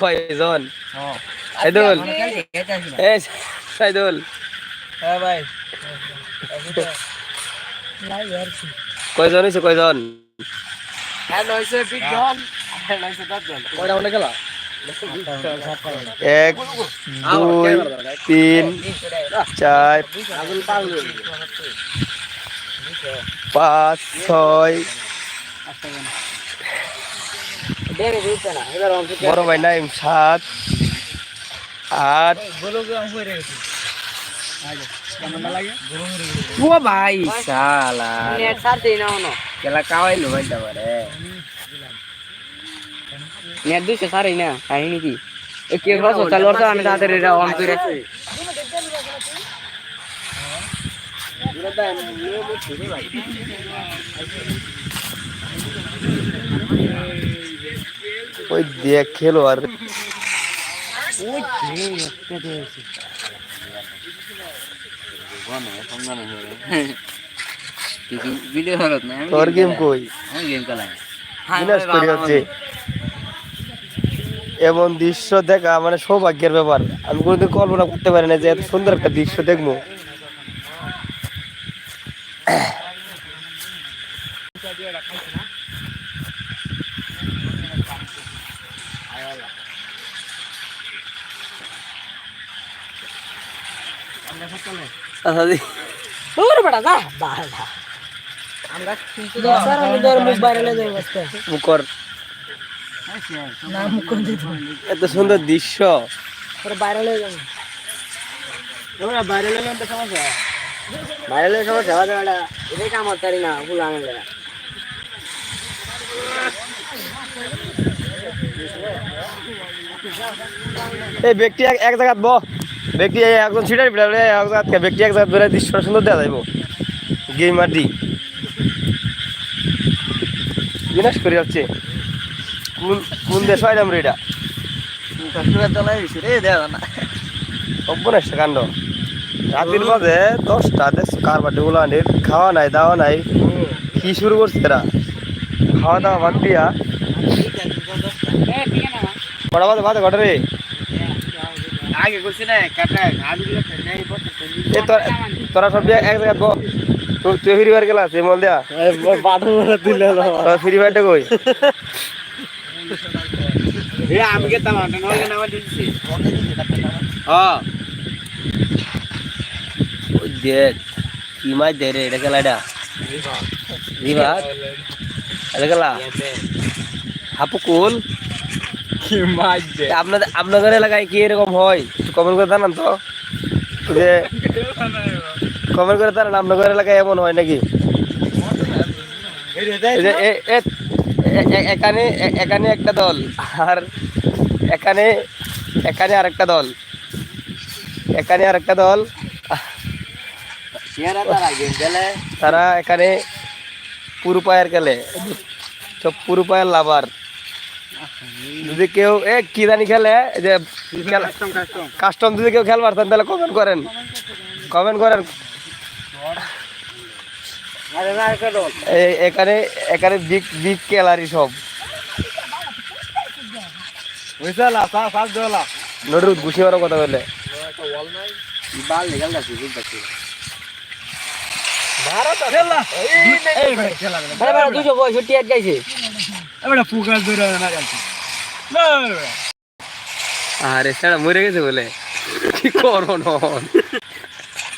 কয়জন? সাইদুল। এ সাইদুল। হ্যাঁ ভাই কয়জন হয়েছে কয়জন? হ্যাঁ নয়শো বিশজন হ্যাঁ নয়শো দশজন কয়টা মনে গেল এক দুই তিন চার পাঁচ ছয়। বড় ভাই নাইম সাত আট। ও ভাই শালা। নেট সারতে না কেলা কাওয়াইলো ভাই তাবারে। নেট সারই না কাহিনী কি এ কে ঘর চালু করছে আমি তাদের এটা অন করে ওই দেখ খেলো আর তোর গেম কই আমি গেম খেলাই বিনাশ করে হচ্ছে এমন দৃশ্য দেখা মানে সৌভাগ্যের ব্যাপার। আমি কোনোদিন কল্পনা করতে পারি না যে এত সুন্দর একটা দৃশ্য দেখব। আচ্ছা আমরা এত সুন্দর দৃশ্য। বাইরে লয়ে যাব। সমস্যা? হবে এটাই না এই ব্যক্তি এক এক জায়গাত ব ব্যক্তি একজন ছিটার বিড়ালে এক জায়গাত ব্যক্তি এক জায়গাত বেড়ে দৃশ্য সুন্দর দেখা যাইব। গেম আর দি বিনাশ করে যাচ্ছে। কোন কোন দেশ হয় আমরা এটা? সর্বনাশ কাণ্ড। রাতের বাজে দশটা দেখছ কার বাড়ি গুলানের খাওয়া নাই দাওয়া নাই কি শুরু করছে এরা? খাওয়া দাওয়া বাদ দিয়া। কটা বাজে বাজে কটা রে। আগে করছি না তোরা তোরা সব এক এক জায়গায় তুই ফ্রি ফায়ার খেলা আছে মল দেয়া? ফ্রি ফায়ারটা কই? আমি হ্যাঁ ওই কি দে রে এটা এটা? হাপু দে? আপনাদের আপনাদের এলাকায় কি এরকম হয়? কমেন্ট করে জানান তো। যে কমেন্ট করে জানান আপনাদের এলাকায় এমন হয় নাকি? এই যে এ- এ- এ- এ- এখানে এখানে একটা দল আর এখানে এখানে আরেকটা দল। এখানে আরেকটা দল। সিয়ারা তার এখানে পুরু পায়ের খেলে। সব পুরু পায়ের লাভার। যদি কেউ এ কি জানি খেলে? যে কাস্টম যদি কেউ খেলবার তাহলে কমেন্ট করেন। কমেন্ট করেন। আরে এখানে এখানে বিগ বিগ খেলারি সব। নড়ুদ কথা বলে। দুশো পঁয়ষট্টি আরে সেটা মরে গেছে বলে। কি করো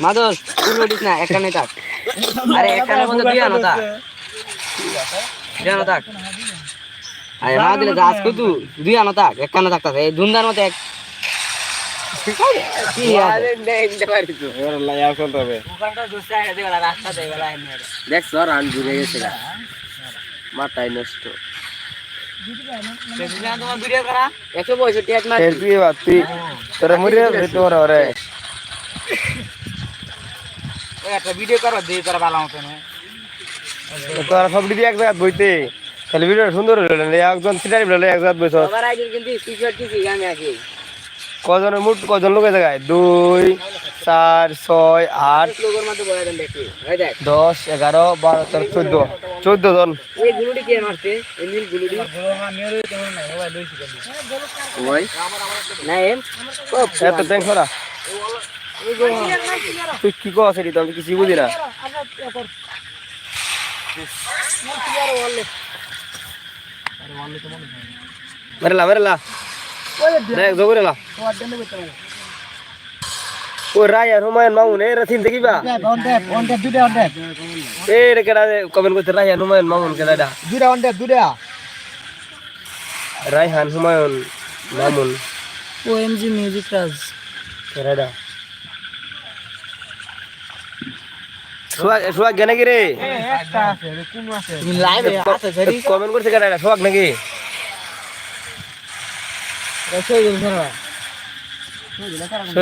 মাদল তুই না এখানে থাক। আরে এখানে মধ্যে দুই আনো থাক। দুই আনো থাক। আরে মা দিলে গাছ কতু দুই আনো থাক এখানে থাকতাছে এই ধুন্দার মতো এক ঘুরে গেছে মাথায় নষ্ট। একশো পঁয়ষট্টি তোরা মরে যাবে তোমার ওরে। একটা ভিডিও করো দিয়ে তোরা ভালো মতো তোরা সব দিদি এক জায়গায় বইতে। তাহলে ভিডিও সুন্দর হলো একজন সিটারি হলো এক জায়গায় বইছ। কজনের মুঠ কজন লোক জায়গায় দুই চার ছয় আট লোকের মধ্যে বয়া দেন দেখি। এই দেখ। দশ এগারো বারো তেরো চোদ্দ। চোদ্দ জন। এত ট্যাঙ্ক না তুই কি কস এটি? তো আমি কিছু বুঝি না। মেরেলা মেরেলা দেখ জগরেলা ও রায় আর হুমায়ুন মামুন এ রাথিন দেখিবা? এ রে কেডা কমেন্ট করতে রায় আর হুমায়ুন মামুন কেডা Raihan Humayun Mamun. OMG music Raj. কেডা সোয়াগ গে নাকি রে? কমেন্ট করছে কেডা সোয়াগ নাকি?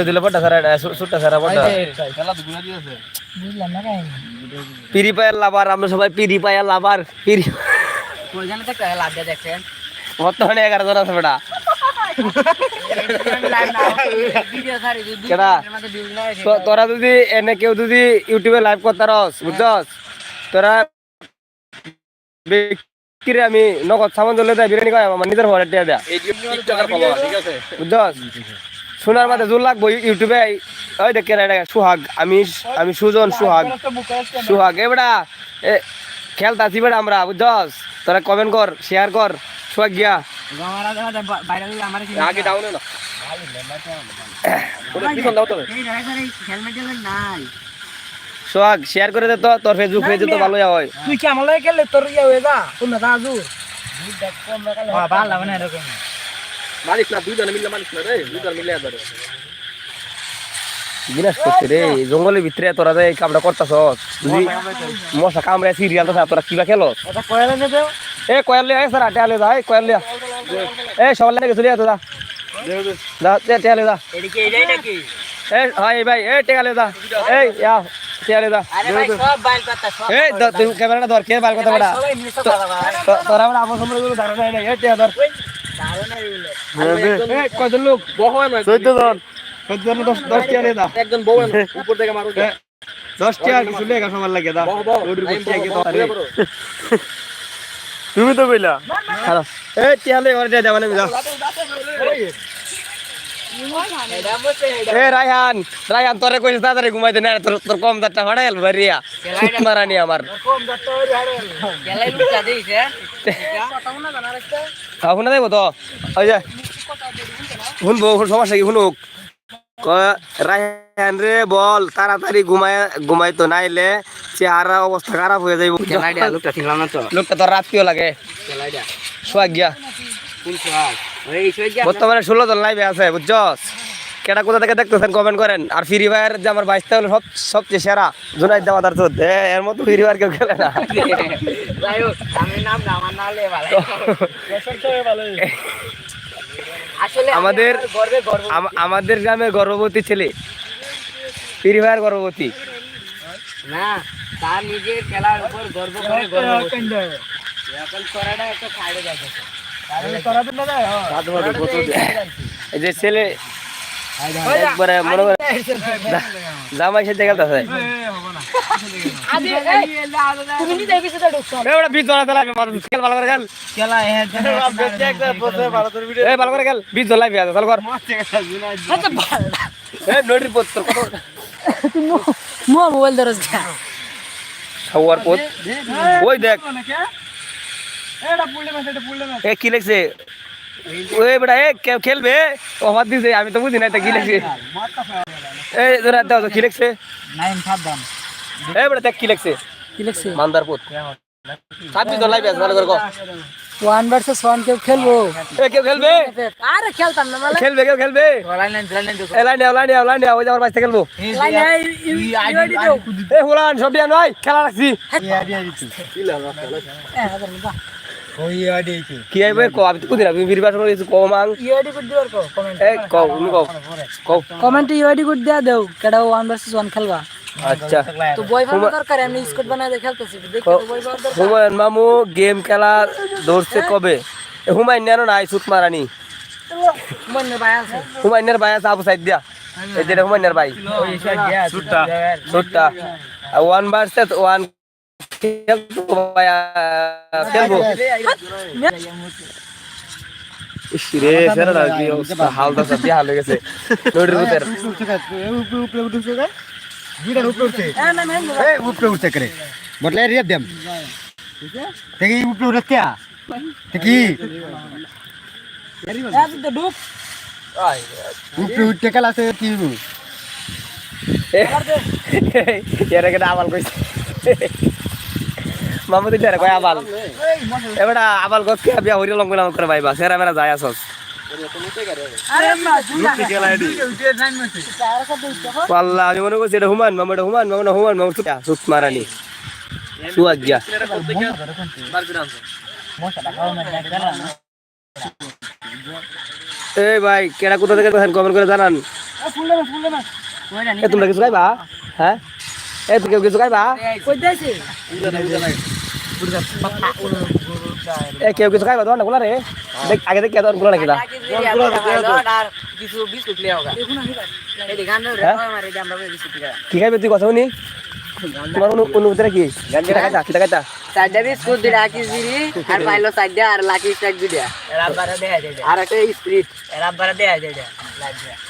দিলে সারা সুটটা সারা পিরি পায়ের লাভার আমরা সবাই পিরি পায়ের লাভার পিরি বর্তমানে এগারো জন আছে বেটা। তোরা যদি এনে কেউ যদি ইউটিউবে লাইভ করতে রস বুঝছস? তোরা ব্যক্তিরে আমি নগদ সামান দলে দেয়, বিরিয়ানি খাই আমার নিজের ঘরে টিয়া দেয়া। বুঝছস? শোনার মাঝে জোর লাগবো ইউটিউবে ওই দেখ কেনা সুহাগ আমি আমি সুজন, সুহাগ। সুহাগ, এ বেটা খেলতাছি বেটা আমরা, বুঝছস? তোরা কমেন্ট কর শেয়ার কর। সুহাগ গিয়া। আমার আগে ডাউনে না। সোহাগ শেয়ার করে দে তো তোর ফেসবুক পেজে তো ভালোই হয়। তুই কি আমার লাগে গেলে তোর ইয়ে হয়ে যা কোন না রাজু ভালো লাগে না এরকম। মালিক না দুইজন মিললে মালিক না রে দুইজন মিললে একবারে। বিনাশ করছে রে জঙ্গলের ভিতরে তোরা যে এই কামটা করতাছ যদি মশা কামড়ে সিরিয়াল তো তোরা কিবা খেলো? এটা কয়লা নে দেও। এ কয়াল লিয়া স্যার টেয়ালে যা এই কয়াল লিয়া। এ সকাল লাগে চলে যা। এটাই নাকি এ হাই ভাই এ টেয়ালে যা। এই ইয়া পাতা সব এই তুই ক্যামেরাটা ধর কে বার কথা বড়া সবাই মিলে সব কথা ভাই তোরা আমরা আপন সম্পর্কে কোনো ধারণা নাই। এই টেয়া ধর। এই কয়জন লোক? জন। দা একজন বউ উপর থেকে মারো। লাগে তুমি তো কইলা এ টিয়া লে ঘরে যা। এ রায়হান রায়হান তোরে কইছিস তাড়াতাড়ি ঘুমাইতে না তোর তোর কম দাঁতটা ফাড়াইল বাড়িয়া। মারানি আমার। গেলাই শুনে দেবো তো? ওই যে শুনব সমস্যা কি শুনুক। রায়হান রে বল তাড়াতাড়ি ঘুমায় ঘুমাইতো নাইলে চেহারা অবস্থা খারাপ হয়ে যাইব। লুকটা ছিলাম না তো। লোকটা তোর রাত্রিও লাগে। সোয়াগ গিয়া। বর্তমানে ষোলো জন লাইভে আছে বুঝছস? কেটা কোথা থেকে দেখতেছেন কমেন্ট করেন। আর ফ্রি ফায়ার যে আমার বাইশটা হলো সব সবচেয়ে সেরা জুনাইদ দেওয়া তার চোদ্দ। এর মতো ফ্রি ফায়ার কেউ খেলে না। নাম আমার নালে ভালো আসলে আমি আমাদের- আমাদের গ্রামের গর্ভবতী ছেলে। ফ্রি ফায়ার গর্ভবতী। না তার নিজের খেলার উপর গর্ব করে গর্ব এখন করাটা একটা সাইডে যাচ্ছে। এই যে ছেলে একবারে মনে করে জামাই সাথে খেলতেছে। তুমি নিজে পিছনে ঢুকছো। ওটা বীজ ধরা দিলাম খেল ভালো করে খেল। খেলা এ এই ভালো করে খেল। বীজ ধরলাই আছে চল কর। আচ্ছা ভালো এই নোটির পত্র। মোবাইল ধরছ যা। খাওয়ার পথ ওই দেখ। এ কি লেখছে? ওই বেটা এ খেলবে? অফার দিছে আমি তো বুঝি না এটা কি লেখছে এই ধরা দাও তো কি লেখছে? নাইন সাবধান এই বেটা দেখ কি লেখছে। কি লিখছে? মান্দার পথ ছাব্বিশ জন লাইভ আছে ভালো করে কও। ওয়ান ভার্সেস ওয়ান কেউ খেলব? এ কেউ খেলবে? আরে খেলতাম না মানে? খেলবে কেউ খেলবে? লাইন লাইন লাইন এ লাইন লাইন লাইন লাইন ওই যে বাইতে খেলব। এ হুলান সব দিয়া নয় খেলা রাখছি। কি? আইবে কো আমি তো বুঝি না তুমি বিরবাস কিছু কম আং ইউআইডি কোড দিবার কো কমেন্ট এ কও তুমি কও কও। কমেন্টে ইউআইডি কোড দেয়া দেও কেডা ওয়ান ভার্সেস ওয়ান খেলবা। আচ্ছা। তো বয় বানানো দরকার আমি স্কোর বানায় খেলতেছি দেখি বয় বানানো দরকার। হুমায়ুন মামু গেম খেলা ধরছে কবে? এ হুমায়ুন নেন নাই সুত মারানি। হুমায়ুনের ভাই আছে। হুমায়ুনের ভাই আছে আবু সাইদ দিয়া। এই যেটা হুমায়ুনের ভাই। সুটটা। ছোটটা ওয়ান ভার্সেস ওয়ান খেলব ভাই খেলব ইস রে সেরা কি অবস্থা হালদা সব হাল হয়ে গেছে নদীর ভিতর উপরে উঠতে করে বটলে রেপ দেম দেখি উপরে উঠে কে দেখি ডুব উপরে উঠতে কাল আছে কি এর একটা আবাল কইছে মামুদি যারা কয় আবাল? এবারে আবাল গছ কে বিয়া হইরে লঙ্গ নাম করে ভাইবা সেরা মেরা যায় আসস আরে না দুই পাল্লা আমি মনে করছি এটা হুমান মামা এটা হুমান মামা হুমান মামা সুত সুত মারানি। সুয়াগ গিয়া। এই ভাই কেডা কোথা থেকে কমেন্ট করে জানান? এ তোমরা কিছু খাইবা? হ্যাঁ? এ তুই কেউ কিছু খাইবা? এ কেউ কিছু খাইবা? তোমার গোলা রে দেখ আগে দেখ কে তোমার গোলা নাকি গান কি খাইবে তুই? কথা শুনি। তোমার অনু- অনুভূতিটা কি? কেটা খাইতা? কেটা খাইতা চারটা বিস্কুট দিলে আকি জিরি আর পাইলো চারটা আর লাকি স্ট্রাইক দিলে আর একটা স্প্রিট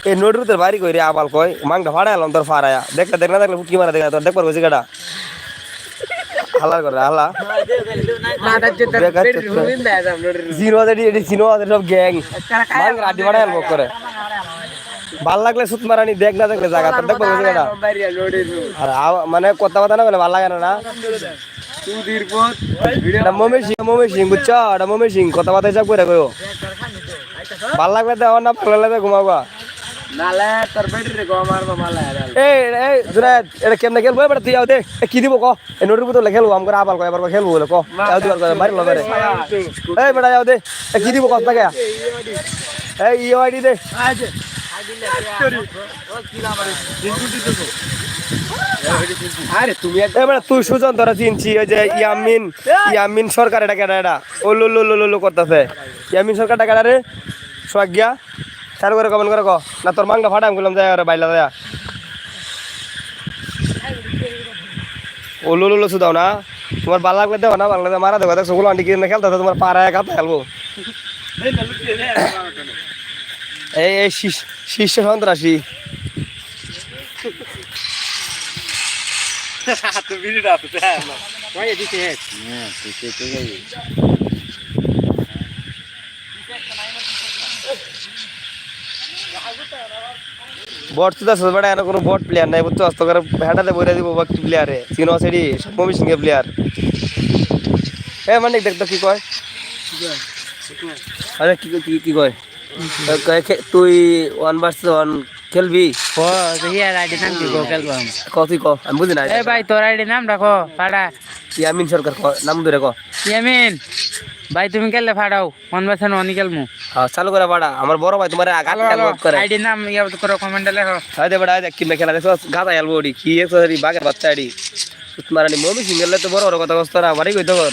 এই নোটর তোর বাড়ি কই রে আবাল কই মাংটা ফাড়া এলাম তোর ফাড়ায়া দেখলে দেখ না দেখলে ফুটকি মারা দেখ তোর দেখবার কইছি কেডা হাল্লা করে হাল্লা বেকার চোদ্দ। জিরো আছে এটি জিরো আছে সব গ্যাং মাং রাডি ফাড়া এলব করে ভালো লাগলে সুত মারানি দেখ না দেখলে জায়গা তোর দেখবার কইছি কেডা আর আও- মানে কথা কথা না বলে ভালো লাগে না না এটা সিং মমি সিং বুঝছ এটা মমি সিং কথা কথা হিসাব করে কইও ভালো লাগলে তো না ভালো লাগলে ঘুমাবা কি দিব ক নোটের ভিতরে খেলব আমরা আবার কয় এবার কয় খেলব বলে ক আও দিবার কয় বাড়ি লগে এই বেটা যাও দে এ কি দিব কত টাকা এই ইও দে আরে তুমি এই তুই সুজন তোরা চিনছি ওই যে ইয়ামিন ইয়ামিন সরকার এটা কেডা এটা? ও লো লো লো লো করতেছে। ইয়ামিন সরকার টাকা রে? সোয়াগিয়া চালু করে কমেন্ট করে ক। না তোর মাংটা ফাটাম গেলাম যায় আরে বাইলা যায় ও লো লো লো শুধাও না। তোমার ভালো লাগলে দেও না লাগলে মারা দেবো দেখো গুলো আন্টি কিনে খেলতে তোমার পাড়ায় খাতে খেলব। এই এই শীর্ষ- শীর্ষ সন্ত্রাসী বট তো দশ বেটা এনে কোনো বট প্লেয়ার নাই বুঝছ? তো করে হেঁটাতে বইরা দিব বাকি প্লেয়ারে চিনো সেডি মমি সিংহে প্লেয়ার এ মানে দেখ তো কি কয়? আরে কি কি কি কয়? তুই ওয়ান ভার্সেস ওয়ান খেলবি? ইয়ার আইডি নাম কি গো খেলব ক তুই ক আমি বুঝি না। এ ভাই তোর আইডি নাম রাখো ফাড়া। ইয়ামিন সরকার ক নাম ধরে ক। ইয়ামিন ভাই তুমি খেললে ফাড়াও মন বাসন অনি খেলমু? হ্যাঁ চালু করে বাড়া আমার বড় ভাই তোমার আঘাত করে। আইডি নাম ইয়া করো কমেন্টে লেখো। হায়দে বড় হায়দে কিমে খেলা দেখো গাদা এলবো ওডি কি একো হরি বাগের বাচ্চা এডি মারানি মমি সিঙ্গেল তো বড় বড় কথা না বাড়ি কইতো কর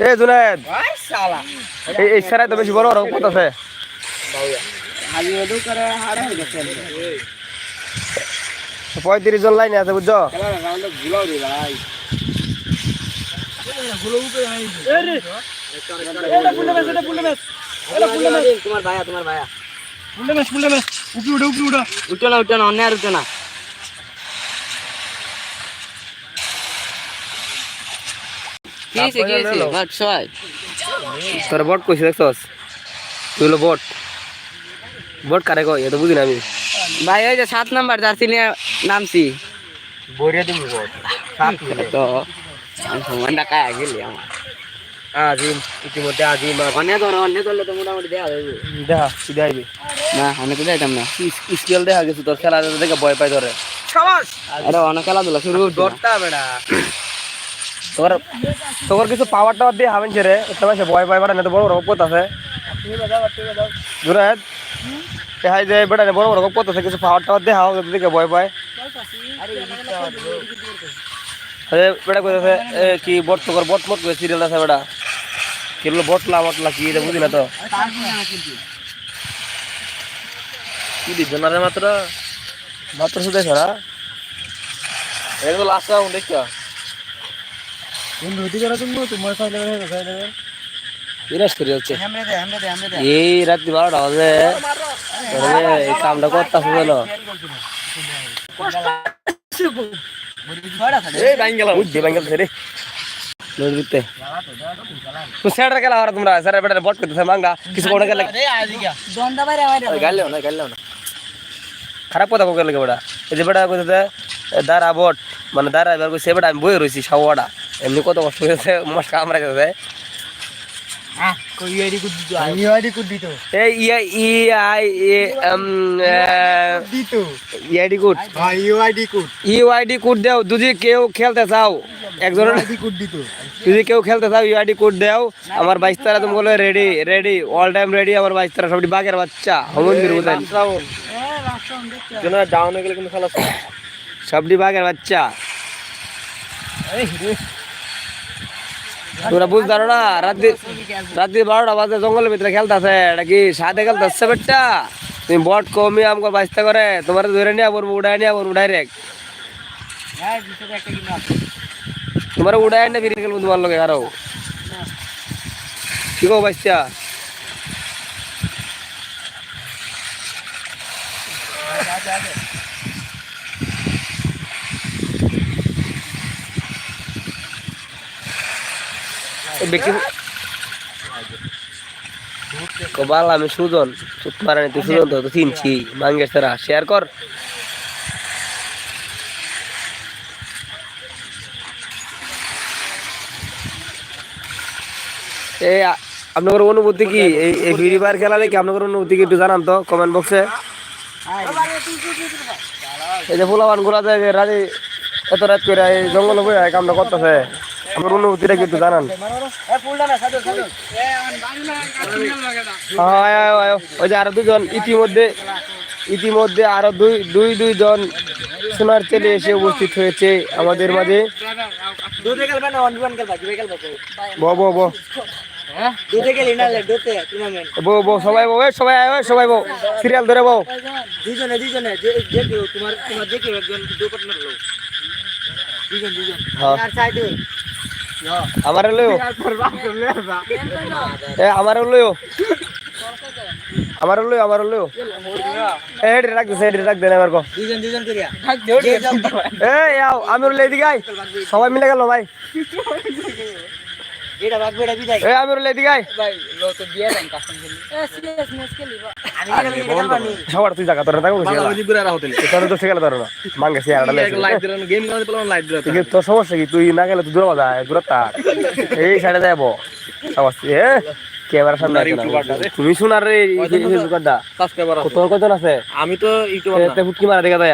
এ জুনায়দ এই এই সারাই তো বেশি বড় বড় কত আছে। পঁয়ত্রিশ জন লাইনে আছে বুঝছ? তোমার ভাইয়া তোমার ভাইয়া। উঠো না উঠো না অন্য আর উঠো না কি হয়েছে কি হয়েছে বাট সবাই তোর বট কইছে দেখছস? তুই হলো বট। বট কারে কয় এটা বুঝি না আমি। ভাই ওই যে সাত নাম্বার জার্সি নিয়ে নামছি। বইরে দিবি বল তো আমি সমান টাকায় গেলি আমার। আজিম ইতিমধ্যে আজিম অন্য ধর অন্য ধরলে তো মোটামুটি দেওয়া যাবে দেখা কি দেখাইবি না অনেক তো যাইতাম না। স্কেল দেখা গেছে তোর খেলা দেখে ভয় পাই ধরে আরে অনেক খেলাধুলা শুরু ডরটা বেড়া। তোর তোর কিছু পাওয়ার টাওয়ার দিয়ে হাবেন রে। একটা মাসে ভয় পাই বেড়া না তো বড় বড় পথ আছে জুরাত দেখাই যে বেড়া বড় বড় পথ আছে কিছু পাওয়ার টাওয়ার দিয়ে হাও দিকে ভয় পায় আরে বেড়া কইতেছে, এ কি বট তোর বট মত করে সিরিয়াল আছে বেড়া কি হলো বটলা বটলা কি, এটা বুঝি না তো। কি দিছ না রে মাত্র? মাত্র শুধু ছড়া এগুলো লাস্ট রাউন্ড দেখছ বিরাট করে হচ্ছে এই রাত্রি বারোটা বাজে। ওরে, এই কামটা করতেছে যেন। বুঝছি বাঙ্গাল। রে নদীতে তো স্যার গেলা আর তোমরা স্যার বেটা বট করতেছে মাঙ্গা কিছু কোন গেলে গাইলেও না গাইলেও না। খারাপ কথা কোকে লাগে বেটা? এই যে বেটা কইতে দাঁড়া বট। মানে দাঁড়া এবার কইছে বেটা আমি বই রইছি সাওয়াটা এমনি কত কষ্ট হয়েছে মাস কামড়া গেছে যদি কেউ খেলতে চাও একজনের আইডি কোড দিত। যদি কেউ খেলতে চাও ইউআইডি কোড দাও। আমার বাইশ তারা তুমি বলে ready ready all time ready আমার বাইশ তারা সবটি বাঘের বাচ্চা। হমন্দির বুঝেন ডাউন হয়ে গেলে কিন্তু খেলা সবটি বাঘের বাচ্চা। তোমরা বুঝতে পারো না রাত্রি রাত্রি বারোটা বাজে জঙ্গলের ভিতরে খেলতেছে এটা কি সাথে খেলতেছে বেটা? তুমি বট কমি আমাকে বাঁচতে করে তোমার ধরে নিয়ে পড়ব উড়াই নিয়ে পড়ব ডাইরেক্ট তোমার উড়াই না ফিরে গেল তোমার লগে আরও। কি কো বাচ্চা? এই ব্যক্তি কবাল আমি সুজন চুপ মারানি তুই সুজন তো চিনছি মাঙ্গেশ্বরা শেয়ার কর। এই আপনাদের অনুভূতি কি? এই ফ্রি ফায়ার খেলা দেখে আপনাদের অনুভূতি কি একটু জানান তো কমেন্ট বক্সে এই যে ফুলাবানগুলা যে, রাজি এত রাত করে এই জঙ্গল বই কামটা করতেছে। আমার অনুভূতিটা কি একটু জানান ওই যে আরও দুজন ইতিমধ্যে ইতিমধ্যে আরও দুই দুই, দুইজন সোনার তেলে এসে উপস্থিত হয়েছে আমাদের মাঝে। সবাই বো এই সবাই সবাই বো সিরিয়াল ধরে বো দুজনে দুজনে তোমার তোমার যে কেউ একজন দুজন দুজন আমার লইও। এ আমার লইও। আমার লইও আমার লইও। এ হেড রাখ দে হেড রাখ দে আমার কো। দুইজন দুইজন করিয়া। এ আও আমি লই দিকে আই সবাই মিলে গেল ভাই। এটা ভাগ বেড়া বিদায়। এ আমি দিকে আই ভাই লো তো দিয়ে দেন কাস্টম খেলি এ সিরিয়াস ম্যাচ খেলিবা। আমি এটা খেলবা সবার তুই জায়গা তোর থাকো তোর তো শিখালে তোর। না মাঙ্গে সিয়ারটা লে ঠিক আছে, তোর সমস্যা কি? তুই না গেলে তুই দূরে বাজা দূরে থাক। এই সাইডে যাব সমস্যা এ। ক্যামেরার সামনে আছে। তুমি শোনার রে ফেসবুকটা তোর কজন আছে? আমি তো ইউটিউবার ফুটকি মারা দেখা যায়।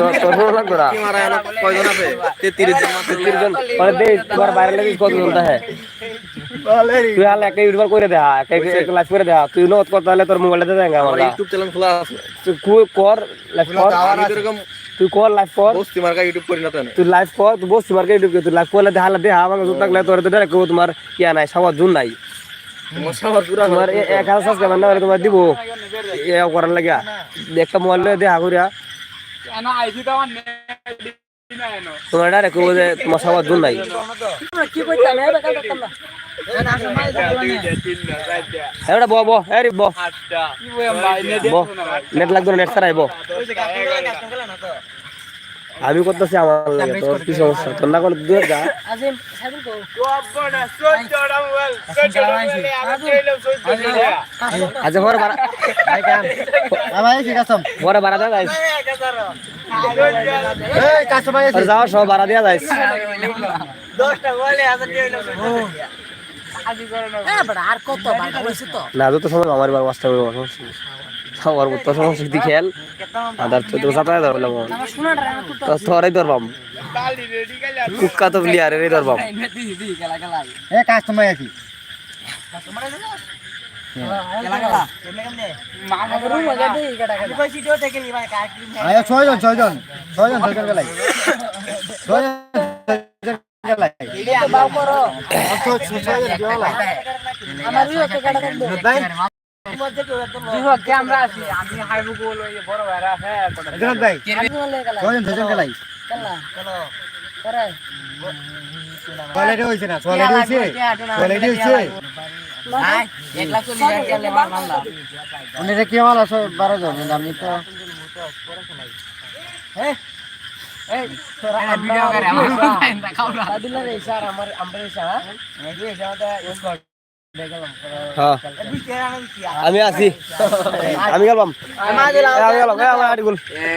তোর তোর লাগবে না মারা কয়জন আছে? তেত্রিশ জন মাত্র তিনজন মানে দে তোমার বাইরে লাগি কতজন থাকে? তুই হাল একটা ইউটিউবার করে দেখা একটা লাইভ করে দেখা তুই নত করতে হলে তোর মোবাইলটা দেঙ্গা আমার আমার। ইউটিউব চ্যানেল খোলা আছে। তুই কর লাইভ কর। এরকম তুই কর লাইভ কর। বস্তি মার্কা ইউটিউব করি না তুই লাইভ কর তুই বসছি মার্কে ইউটিউব তুই লাইভ করলে দেখালে দেখা আমাকে জোর থাকলে তোর তো ডাইরেক্ট তোমার ইয়া নাই সবার জোর নাই। তোমার এক হাজার সাবস্ক্রাইবার না হলে তোমার দিব। এ করার লাগে একটা মোবাইল দেখা করিয়া তোমার ডাইরেক্ট কইবো যে তোমার সবার জোর নাই। কি কইতা এটা আসলে বো বো এরি বো বো নেট লাগবে নেট ছাড়াই বো আমি করতেছি আমার লাগে তোর কি সমস্যা? তোর না করলে দূর যা। আজিম সাইকেল কো আজ পরে পরে বারা দেওয়া যাইস যাওয়ার সব বারা দেওয়া যাইস দিয়ে তো। না যত সময় আমার বার করে নেই। আমার তো সমস্যা খেল আদার তো তো সাতায় ধরলাম আমার তো তোরাই ধরবাম কুক্কা তো প্লেয়ারেরই ধরবাম এ কাস্টমার আছি। ছয়জন ছয়জন ছয়জন ছয়জন আমার আছে আমি হাইবু গোল ওই বড় ভাইরা আছে এজনত ভাই। গেলা ছয়জন ছয়জন খেলা চলো করে কোয়ালিটি হইছে না কোয়ালিটি হইছে। কোয়ালিটি হইছে। এক লাখ চল্লিশ হাজার খেলে মার মারলাম উনি কি মাল আছে? বারো জন আমি তো ভিডিও করে আমার খাওয়া দিলে আমার আমরা হ্যাঁ। আমি আছি আমি গেলাম। আমি গেলাম।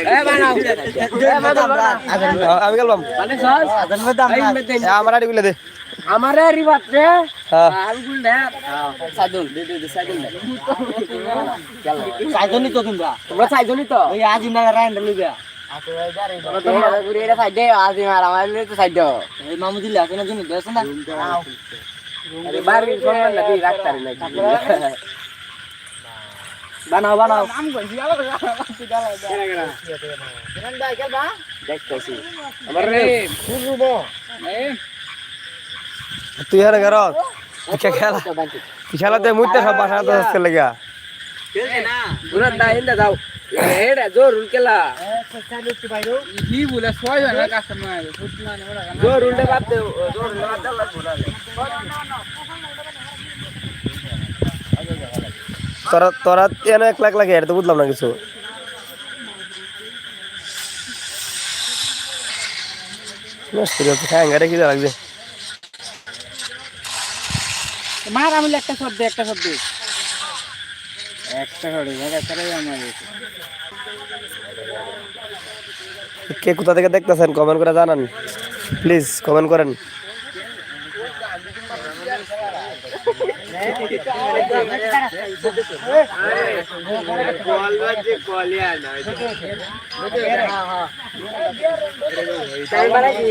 এ আমার আমি গেলাম। আমার গুলে দে। আমারে রিবাত রে তোমরা আজি না এই মামু দিলে আছে আরে বাড়ি সম্মান না দি রাখতার নাই বানাও বানাও দেখতেছি তুই আর ঘর খেলা খেলাতে মুইতে সব বাসা তো হচ্ছে লাগা পুরা দা হিন্দা দাও এডা জোর রুল কেলা কি বলে ছয় জন কাস্টমার জোর রুলটা বাদ দে জোর রুলটা বাদ দাও তোরা তোরা এনে এক লাখ লাগে এটা তো বুঝলাম না কিছু। হ্যাঙ্গারে কি লাগছে মার আমি একটা শব্দ একটা শব্দ একটা শব্দ একটা আমার কে কোথা থেকে দেখতেছেন? কমেন্ট করে জানান। প্লিজ কমেন্ট করেন। বাড়াই